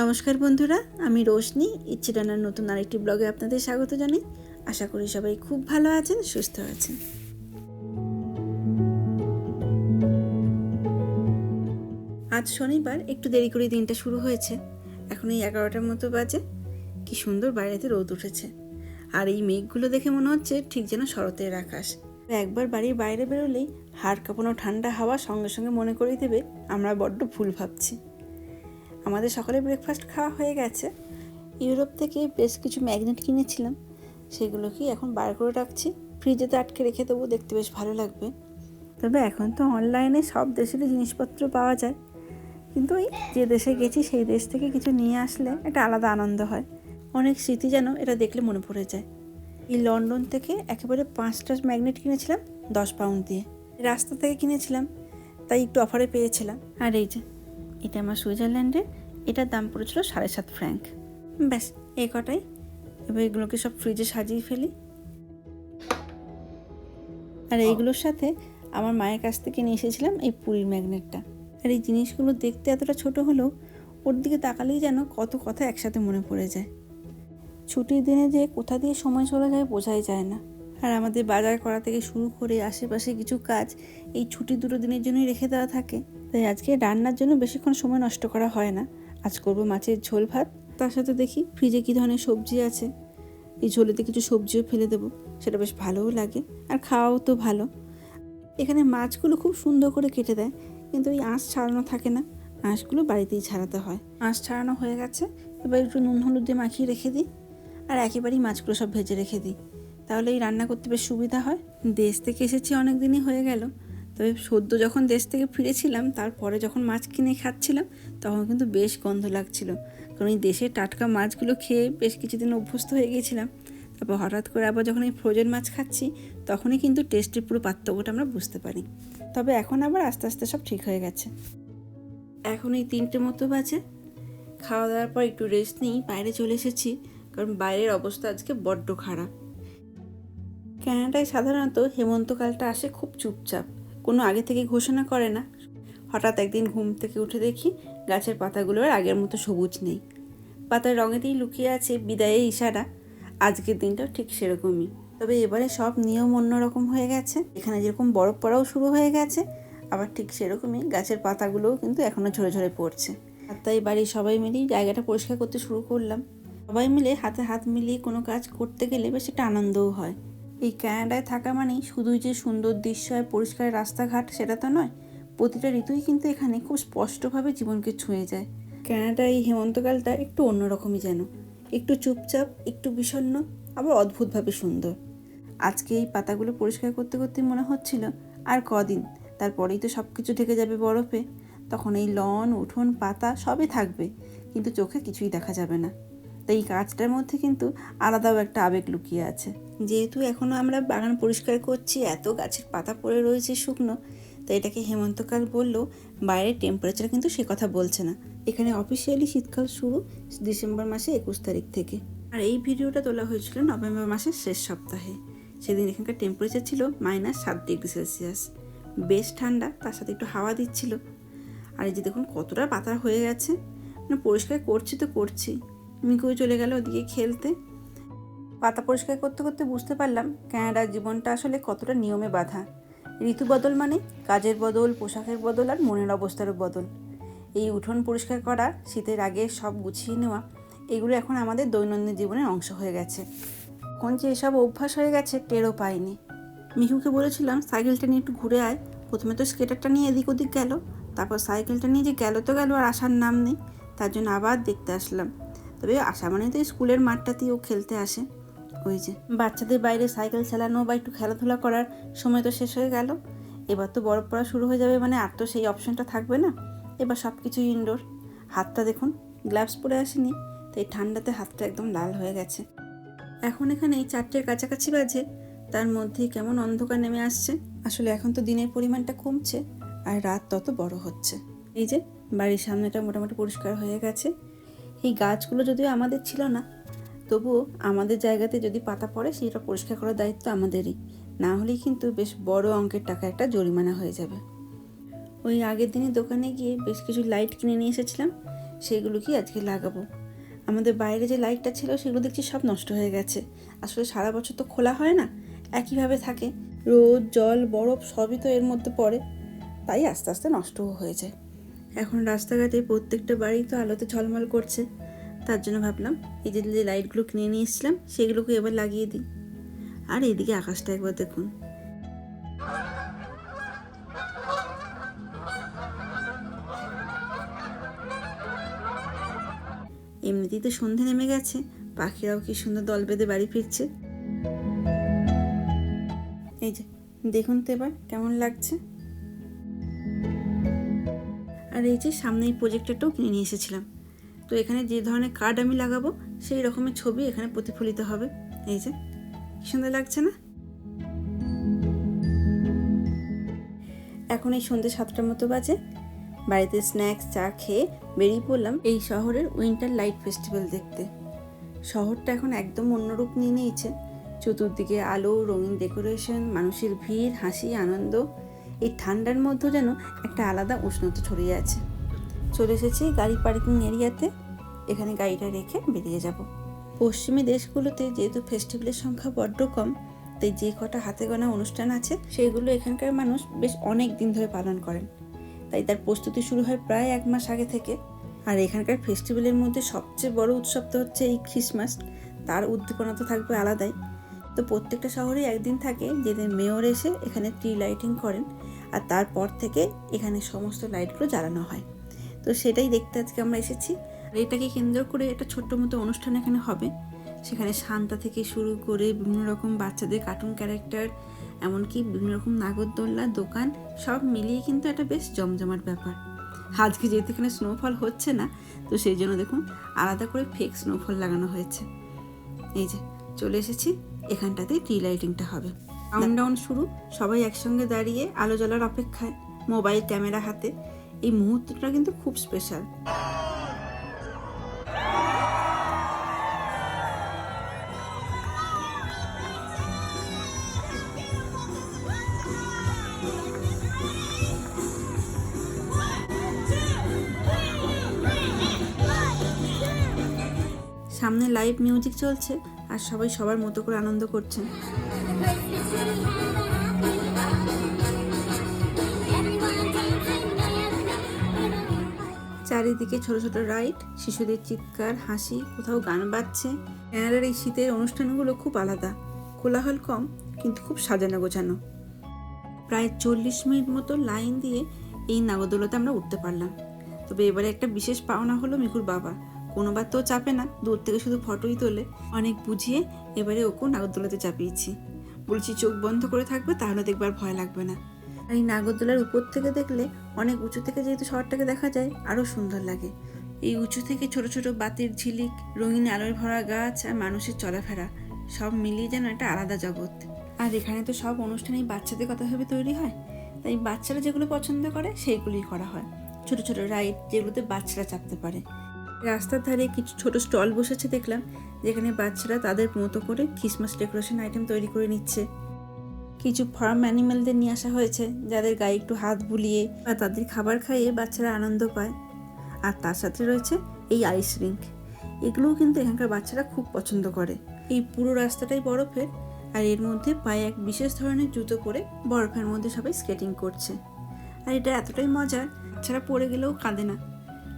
নমস্কার বন্ধুরা, আমি রোশনি ইচ্ছে রান্নার নতুন আরেকটি ব্লগে আপনাদের স্বাগত জানাই। আশা করি সবাই খুব ভালো আছেন, সুস্থ আছেন। আজ শনিবার, একটু দেরি করে দিনটা শুরু হয়েছে। এখন এই এগারোটার মতো বাজে। কি সুন্দর বাইরেতে রোদ উঠেছে। আর এই মেঘগুলো দেখে মনে হচ্ছে ঠিক যেন শরতের আকাশ। একবার বাড়ির বাইরে বেরোলেই হাড় কাঁপানো ঠান্ডা হাওয়া সঙ্গে সঙ্গে মনে করিয়ে দেবে, আমরা বড্ড ভুল ভাবছি। আমাদের সকালে ব্রেকফাস্ট খাওয়া হয়ে গেছে। ইউরোপ থেকে বেশ কিছু ম্যাগনেট কিনেছিলাম। সেগুলোকে এখন বার করে রাখছি। ফ্রিজেতে আটকে রেখে দেবো, দেখতে বেশ ভালো লাগবে। তবে এখন তো অনলাইনে সব দেশেরই জিনিসপত্র পাওয়া যায়। কিন্তু ওই যে দেশে গেছি, সেই দেশ থেকে কিছু নিয়ে আসলে একটা আলাদা আনন্দ হয়। অনেক স্মৃতি যেন এটা দেখলে মনে পড়ে যায়। এই লন্ডন থেকে একেবারে পাঁচটা ম্যাগনেট কিনেছিলাম, দশ পাউন্ড দিয়ে। রাস্তা থেকে কিনেছিলাম, তাই একটু অফারে পেয়েছিলাম। আর এই যে এটা আমার সুইজারল্যান্ডের এটার দাম পড়েছিল সাড়ে সাত ফ্র্যাঙ্ক। ব্যাস এই কটাই। এবার এগুলোকে সব ফ্রিজে সাজিয়ে ফেলি। আর এইগুলোর সাথে আমার মায়ের কাছ থেকে নিয়ে এসেছিলাম এই পুরীর ম্যাগনেটটা। আর এই জিনিসগুলো দেখতে এতটা ছোট হলেও ওর দিকে তাকালেই যেন কত কথা একসাথে মনে পড়ে যায়। ছুটির দিনে যে কোথা দিয়ে সময় চলে যায় বোঝাই যায় না। আর আমাদের বাজার করা থেকে শুরু করে আশেপাশে কিছু কাজ এই ছুটির দুটো দিনের জন্যই রেখে দেওয়া থাকে। তাই আজকে রান্নার জন্য বেশিক্ষণ সময় নষ্ট করা হয় না। আজ করব মাছের ঝোল ভাত। তার সাথে দেখি ফ্রিজে কী ধরনের সবজি আছে। এই ঝোলেতে কিছু সবজিও ফেলে দেবো, সেটা বেশ ভালোও লাগে আর খাওয়াও তো ভালো। এখানে মাছগুলো খুব সুন্দর করে কেটে দেয়, কিন্তু ওই আঁশ ছাড়ানো থাকে না। আঁশগুলো বাড়িতেই ছাড়াতে হয়। আঁশ ছাড়ানো হয়ে গেছে, এবার একটু নুন হলুদ দিয়ে মাখিয়ে রেখে দিই আর একেবারেই মাছগুলো সব ভেজে রেখে দিই। তাহলে এই রান্না করতে বেশ সুবিধা হয়। দেশ থেকে এসেছি অনেক দিনই হয়ে গেল তবে সদ্য যখন দেশ থেকে ফিরেছিলাম, তারপরে যখন মাছ কিনে খাচ্ছিলাম, তখন কিন্তু বেশ গন্ধ লাগছিল। কারণ এই দেশের টাটকা মাছগুলো খেয়ে বেশ কিছুদিন অভ্যস্ত হয়ে গিয়েছিলাম। তারপর হঠাৎ করে আবার যখন এই ফ্রোজেন মাছ খাচ্ছি, তখনই কিন্তু টেস্টের পুরো পার্থক্যটা আমরা বুঝতে পারি। তবে এখন আবার আস্তে আস্তে সব ঠিক হয়ে গেছে। এখন এই তিনটে মতো বাজে। খাওয়া দাওয়ার পর একটু রেস্ট নিই, বাইরে চলে এসেছি। কারণ বাইরের অবস্থা আজকে বড্ড খারাপ। ক্যানাডায় সাধারণত হেমন্তকালটা আসে খুব চুপচাপ। কোনো আগে থেকে ঘোষণা করে না। হঠাৎ একদিন ঘুম থেকে উঠে দেখি গাছের পাতাগুলো আর আগের মতো সবুজ নেই। পাতার রঙেতেই লুকিয়ে আছে বিদায়ের ইশারা। আজকের দিনটাও ঠিক সেরকমই। তবে এবারে সব নিয়ম অন্যরকম হয়ে গেছে। এখানে যেরকম বরফ পড়াও শুরু হয়ে গেছে, আবার ঠিক সেরকমই গাছের পাতাগুলোও কিন্তু এখনও ঝরে ঝরে পড়ছে। আর তাই বাড়ির সবাই মিলেই জায়গাটা পরিষ্কার করতে শুরু করলাম। সবাই মিলে হাতে হাত মিলিয়ে কোনো কাজ করতে গেলে বেশ একটা আনন্দও হয়। এই ক্যানাডায় থাকা মানেই শুধুই যে সুন্দর দৃশ্য আর পরিষ্কার রাস্তাঘাট, সেটা তো নয়, প্রতিটা ঋতুই কিন্তু এখানে খুব স্পষ্টভাবে জীবনকে ছুঁয়ে যায়। ক্যানাডার এই হেমন্তকালটা একটু অন্যরকমই যেন, একটু চুপচাপ, একটু বিষণ্ণ, আবার অদ্ভুতভাবে সুন্দর। আজকে এই পাতাগুলো পরিষ্কার করতে করতে মনে হচ্ছিল, আর কদিন, তারপরেই তো সব কিছু ঢেকে যাবে বরফে। তখন এই লন, উঠোন, পাতা সবই থাকবে, কিন্তু চোখে কিছুই দেখা যাবে না। তাই এই কাজটার মধ্যে কিন্তু আলাদাও একটা আবেগ লুকিয়ে আছে। যেহেতু এখনও আমরা বাগান পরিষ্কার করছি, এত গাছের পাতা পড়ে রয়েছে শুকনো, তাই এটাকে হেমন্তকাল বললেও বাইরের টেম্পারেচার কিন্তু সে কথা বলছে না। এখানে অফিসিয়ালি শীতকাল শুরু ডিসেম্বর মাসে একুশ তারিখ থেকে। আর এই ভিডিওটা তোলা হয়েছিল নভেম্বর মাসের শেষ সপ্তাহে। সেদিন এখানকার টেম্পারেচার ছিল মাইনাস সাত ডিগ্রি সেলসিয়াস বেশ ঠান্ডা, তার সাথে একটু হাওয়া দিচ্ছিল। আর এই যে দেখুন কতটা পাতা হয়ে গেছে। মানে পরিষ্কার করছি তো করছি। মিকুই চলে গেল ওদিকে খেলতে। পাতা পরিষ্কার করতে করতে বুঝতে পারলাম ক্যানাডার জীবনটা আসলে কতটা নিয়মে বাঁধা। ঋতু বদল মানে কাজের বদল, পোশাকের বদল আর মনের অবস্থারও বদল। এই উঠোন পরিষ্কার করা, শীতের আগে সব গুছিয়ে নেওয়া, এগুলো এখন আমাদের দৈনন্দিন জীবনের অংশ হয়ে গেছে। এখন যে এসব অভ্যাস হয়ে গেছে, টেরও পাইনি। মিহুকে বলেছিলাম, সাইকেলটা নিয়ে একটু ঘুরে আয়। প্রথমে তো স্কেটারটা নিয়ে এদিক ওদিক গেল, তারপর সাইকেলটা নিয়ে যে গেল তো গেল আর আসার নাম নেই, তার জন্য আবার দেখতে আসলাম। তবে আসা মানে তো স্কুলের মাঠটাতেই ও খেলতে আসে। ওই যে বাচ্চাদের বাইরে সাইকেল চালানো বা একটু খেলাধুলা করার সময় তো শেষ হয়ে গেল। এবার তো বরফ পড়া শুরু হয়ে যাবে মানে আর তো সেই অপশনটা থাকবে না। এবার সব কিছু ইনডোর হাতটা দেখুন গ্লাভস পরে আসেনি, তাই ঠান্ডাতে হাতটা একদম লাল হয়ে গেছে। এখন এখানে এই চারটের কাছাকাছি বাজে, তার মধ্যে কেমন অন্ধকার নেমে আসছে। আসলে এখন তো দিনের পরিমাণটা কমছে, আর রাত তত বড় হচ্ছে। এই যে বাড়ির সামনেটা মোটামুটি পরিষ্কার হয়ে গেছে। এই গাছগুলো যদিও আমাদের ছিল না, তবুও আমাদের জায়গাতে যদি পাতা পড়ে সেটা পরিষ্কার করার দায়িত্ব আমাদেরই। না হলেই কিন্তু বেশ বড় অঙ্কের টাকা একটা জরিমানা হয়ে যাবে। ওই আগের দিনে দোকানে গিয়ে বেশ কিছু লাইট কিনে নিয়ে এসেছিলাম সেইগুলোকেই আজকে লাগাবো? আমাদের বাইরে যে লাইটটা ছিল সেগুলো দেখছি সব নষ্ট হয়ে গেছে। আসলে সারা বছর তো খোলা হয় না, একইভাবে থাকে। রোদ, জল, বরফ সবই তো এর মধ্যে পড়ে, তাই আস্তে আস্তে নষ্টও হয়ে যায়। এখন রাস্তাঘাটে প্রত্যেকটা বাড়ি তো আলোতে ঝলমল করছে। তার জন্য ভাবলাম, এই যে যে লাইটগুলো কিনে নিয়ে এসেছিলাম, সেগুলোকে এবার লাগিয়ে দিই। আর এদিকে আকাশটা একবার দেখুন। এমনিতেই তো সন্ধে নেমে গেছে, পাখিরাও কি সুন্দর দল বেঁধে বাড়ি ফিরছে। এই যে, দেখুন তো এবার, কেমন লাগছে। এই যে সামনে এই প্রজেক্টরটাও কিনে নিয়ে এসেছিলাম। তো এখানে যে ধরনের কার্ড আমি লাগাবো, সেই রকমের ছবি এখানে প্রতিফলিত হবে। এই যে সুন্দর লাগছে না? এখন এই সন্ধ্যে সাতটার মতো বাজে। বাড়িতে স্ন্যাক্স চা খেয়ে বেরিয়ে পড়লাম এই শহরের উইন্টার লাইট ফেস্টিভ্যাল দেখতে। শহরটা এখন একদম অন্য রূপ নিয়ে নিয়েছে। চতুর্দিকে আলো, রঙিন ডেকোরেশন মানুষের ভিড়, হাসি, আনন্দ। এই ঠান্ডার মধ্যেও যেন একটা আলাদা উষ্ণতা ছড়িয়ে আছে। চলে এসেছি গাড়ি পার্কিং এরিয়াতে। এখানে গাড়িটা রেখে বেরিয়ে যাব। পশ্চিমী দেশগুলোতে যেহেতু ফেস্টিভ্যালের সংখ্যা বড্ড কম, তাই যে কটা হাতে গোনা অনুষ্ঠান আছে, সেগুলো এখানকার মানুষ বেশ অনেক দিন ধরে পালন করেন। তাই তার প্রস্তুতি শুরু হয় প্রায় এক মাস আগে থেকে। আর এখানকার ফেস্টিভ্যালের মধ্যে সবচেয়ে বড় উৎসব তো হচ্ছে এই ক্রিসমাস তার উদ্দীপনা তো থাকবে আলাদাই। তো প্রত্যেকটা শহরে একদিন থাকে, যেদিন মেয়র এসে এখানে ট্রি লাইটিং করেন। আর তারপর থেকে এখানে সমস্ত লাইটগুলো জ্বালানো হয়। তো সেটাই দেখতে আজকে আমরা এসেছি। আর এটাকে কেন্দ্র করে একটা ছোট্ট মতো অনুষ্ঠান এখানে হবে। সেখানে শান্তা থেকে শুরু করে বিভিন্ন রকম বাচ্চাদের কার্টুন ক্যারেক্টার এমনকি বিভিন্ন রকম নাগরদোল্লা, দোকান, সব মিলিয়ে কিন্তু একটা বেশ জমজমাট ব্যাপার। আজকে যেহেতু এখানে স্নোফল হচ্ছে না, তো সেই জন্য দেখুন আলাদা করে ফেক স্নোফল লাগানো হয়েছে। এই যে, চলে এসেছি। এখানটাতেই টি লাইটিংটা হবে। কাউন্টডাউন শুরু। সবাই একসঙ্গে দাঁড়িয়ে আলো জ্বলার অপেক্ষায় মোবাইল ক্যামেরা হাতে। এই মুহূর্তটা কিন্তু খুব স্পেশাল সামনে লাইভ মিউজিক চলছে, আর সবাই সবার মতো করে আনন্দ করছেন। চারিদিকে ছোট ছোট রাইড, শিশুদের চিৎকার, হাসি, কোথাও গান বাজছে। ক্যানাডার এই শীতের অনুষ্ঠানগুলো খুব আলাদা, কোলাহল কম, কিন্তু খুব সাজানো গোছানো। প্রায় চল্লিশ মিনিট মতো লাইন দিয়ে এই নাগরদোলাতে আমরা উঠতে পারলাম। তবে এবারে একটা বিশেষ পাওনা হলো মিকুর বাবা। কোনোবার তো চাপে না, দূর থেকে শুধু ফটোই তোলে। অনেক বুঝিয়ে এবারে ওকেও নাগরদোলাতে চাপিয়েছি। বলছি, চোখ বন্ধ করে থাকবে, তাহলে দেখবার ভয় লাগবে না। এই নাগরদোলার উপর থেকে দেখলে অনেক উঁচু থেকে যেহেতু শহরটাকে দেখা যায় আরও সুন্দর লাগে। এই উঁচু থেকে ছোট ছোট বাতির ঝিলিক, রঙিন আলোয় ভরা গাছ আর মানুষের চলাফেরা, সব মিলিয়ে যেন একটা আলাদা জগৎ। আর এখানে তো সব অনুষ্ঠানেই বাচ্চাদের কথা ভেবে তৈরি হয়। তাই বাচ্চারা যেগুলো পছন্দ করে, সেইগুলোই করা হয়। ছোট ছোট রাইড যেগুলোতে বাচ্চারা চাপতে পারে। রাস্তার ধারে কিছু ছোট স্টল বসেছে দেখলাম, যেখানে বাচ্চারা তাদের মতো করে ক্রিসমাস ডেকোরেশন আইটেম তৈরি করে নিচ্ছে। কিছু ফার্ম অ্যানিম্যালদের নিয়ে আসা হয়েছে, যাদের গায়ে একটু হাত বুলিয়ে বা তাদের খাবার খাইয়ে বাচ্চারা আনন্দ পায়। আর তার সাথে রয়েছে এই আইস রিঙ্ক এগুলোও কিন্তু এখানকার বাচ্চারা খুব পছন্দ করে। এই পুরো রাস্তাটাই বরফের, আর এর মধ্যে পায়ে এক বিশেষ ধরনের জুতো পরে বরফের মধ্যে সবাই স্কেটিং করছে। আর এটা এতটাই মজার, বাচ্চারা পড়ে গেলেও কাঁদে না।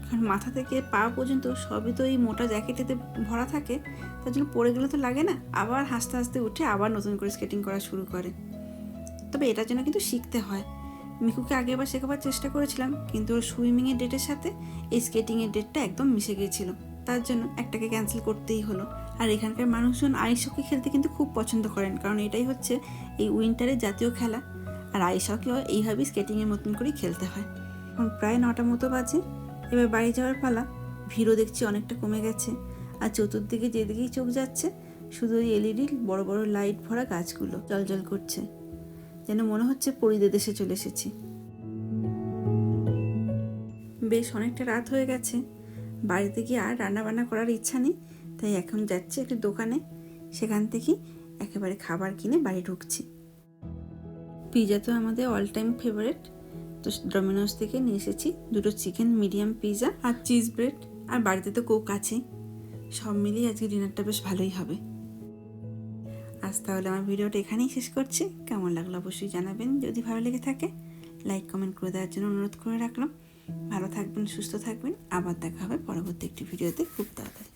কারণ মাথা থেকে পা পর্যন্ত সবই তো এই মোটা জ্যাকেটেতে ভরা থাকে, তার জন্য পড়ে গেলে তো লাগে না। আবার হাসতে হাসতে উঠে আবার নতুন করে স্কেটিং করা শুরু করে। তবে এটার জন্য কিন্তু শিখতে হয়। মিকুকে আগে আবার শেখাবার চেষ্টা করেছিলাম, কিন্তু ওর সুইমিংয়ের ডেটের সাথে এই স্কেটিংয়ের ডেটটা একদম মিশে গিয়েছিল। তার জন্য একটাকে ক্যান্সেল করতেই হলো। আর এখানকার মানুষজন আইস হকি খেলতে কিন্তু খুব পছন্দ করেন, কারণ এটাই হচ্ছে এই উইন্টারের জাতীয় খেলা। আর আইস হকিও এইভাবেই স্কেটিংয়ের মতন করেই খেলতে হয়। এখন প্রায় নটা মতো বাজে, এবার বাড়ি যাওয়ার পালা। ভিড়ও দেখছি অনেকটা কমে গেছে। আর চতুর্দিকে যেদিকেই চোখ যাচ্ছে, শুধু ওই এলইডি, বড় বড় লাইট ভরা গাছগুলো জল করছে। যেন মনে হচ্ছে পরিদে দেশে চলে এসেছি। বেশ অনেকটা রাত হয়ে গেছে। বাড়িতে গিয়ে আর রান্না বান্না করার ইচ্ছা নেই, তাই এখন যাচ্ছি একটি দোকানে। সেখান থেকেই একেবারে খাবার কিনে বাড়ি ঢুকছি। পিজা তো আমাদের অল টাইম ফেভারেট তো ডমিনোস থেকে নিয়ে এসেছি দুটো চিকেন মিডিয়াম পিৎজা আর চিজ ব্রেড আর বাড়িতে তো কোক আছে। সব মিলিয়ে আজকে ডিনারটা বেশ ভালোই হবে। আজ তাহলে আমার ভিডিওটা এখানেই শেষ করছি। কেমন লাগল অবশ্যই জানাবেন। যদি ভালো লেগে থাকে লাইক কমেন্ট করে দেওয়ার জন্য অনুরোধ করে রাখলাম। ভালো থাকবেন, সুস্থ থাকবেন। আবার দেখা হবে পরবর্তী একটি ভিডিওতে খুব তাড়াতাড়ি।